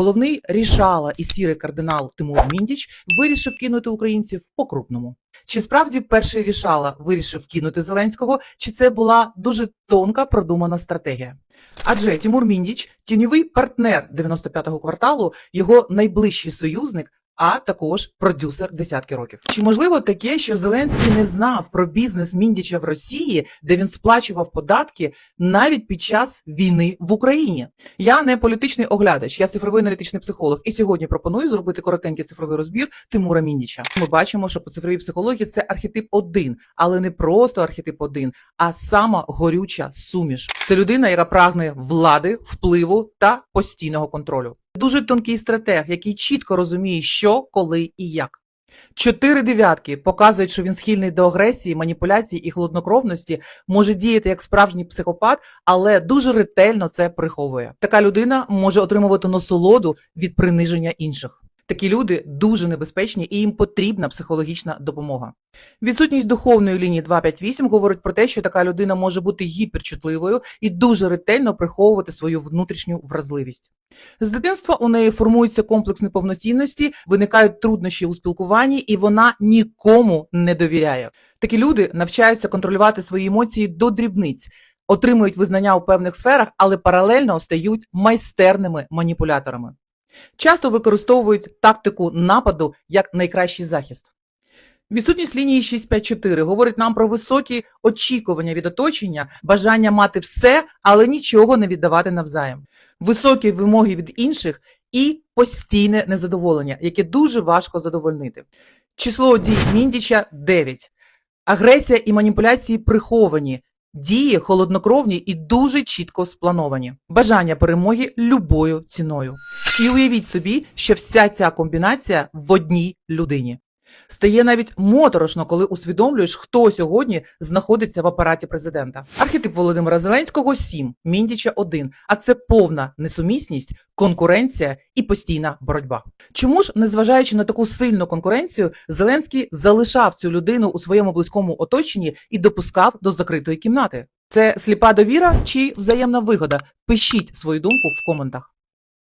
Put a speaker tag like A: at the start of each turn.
A: Головний рішала і сірий кардинал Тимур Міндіч вирішив кинути українців по крупному. Чи справді перший рішала вирішив кинути Зеленського, чи це була дуже тонка продумана стратегія? Адже Тимур Міндіч тіньовий партнер 95-го кварталу, його найближчий союзник. А також продюсер десятки років. Чи можливо таке, що Зеленський не знав про бізнес Міндіча в Росії, де він сплачував податки навіть під час війни в Україні? Я не політичний оглядач, я цифровий аналітичний психолог. І сьогодні пропоную зробити коротенький цифровий розбір Тимура Міндіча. Ми бачимо, що по цифровій психології це архетип один, але не просто архетип один, а сама горюча суміш. Це людина, яка прагне влади, впливу та постійного контролю. Дуже тонкий стратег, який чітко розуміє, що, коли і як. Чотири дев'ятки показують, що він схильний до агресії, маніпуляцій і холоднокровності, може діяти як справжній психопат, але дуже ретельно це приховує. Така людина може отримувати насолоду від приниження інших. Такі люди дуже небезпечні і їм потрібна психологічна допомога. Відсутність духовної лінії 258 говорить про те, що така людина може бути гіперчутливою і дуже ретельно приховувати свою внутрішню вразливість. З дитинства у неї формується комплекс неповноцінності, виникають труднощі у спілкуванні, і вона нікому не довіряє. Такі люди навчаються контролювати свої емоції до дрібниць, отримують визнання у певних сферах, але паралельно стають майстерними маніпуляторами. Часто використовують тактику нападу як найкращий захист. Відсутність лінії 654 говорить нам про високі очікування від оточення, бажання мати все, але нічого не віддавати навзаєм, високі вимоги від інших і постійне незадоволення, яке дуже важко задовольнити. Число дій Міндіча 9. Агресія і маніпуляції приховані, дії холоднокровні і дуже чітко сплановані. Бажання перемоги любою ціною. І уявіть собі, що вся ця комбінація в одній людині. Стає навіть моторошно, коли усвідомлюєш, хто сьогодні знаходиться в апараті президента. Архетип Володимира Зеленського 7, Міндіча 1, а це повна несумісність, конкуренція і постійна боротьба. Чому ж, незважаючи на таку сильну конкуренцію, Зеленський залишав цю людину у своєму близькому оточенні і допускав до закритої кімнати? Це сліпа довіра чи взаємна вигода? Пишіть свою думку в коментах.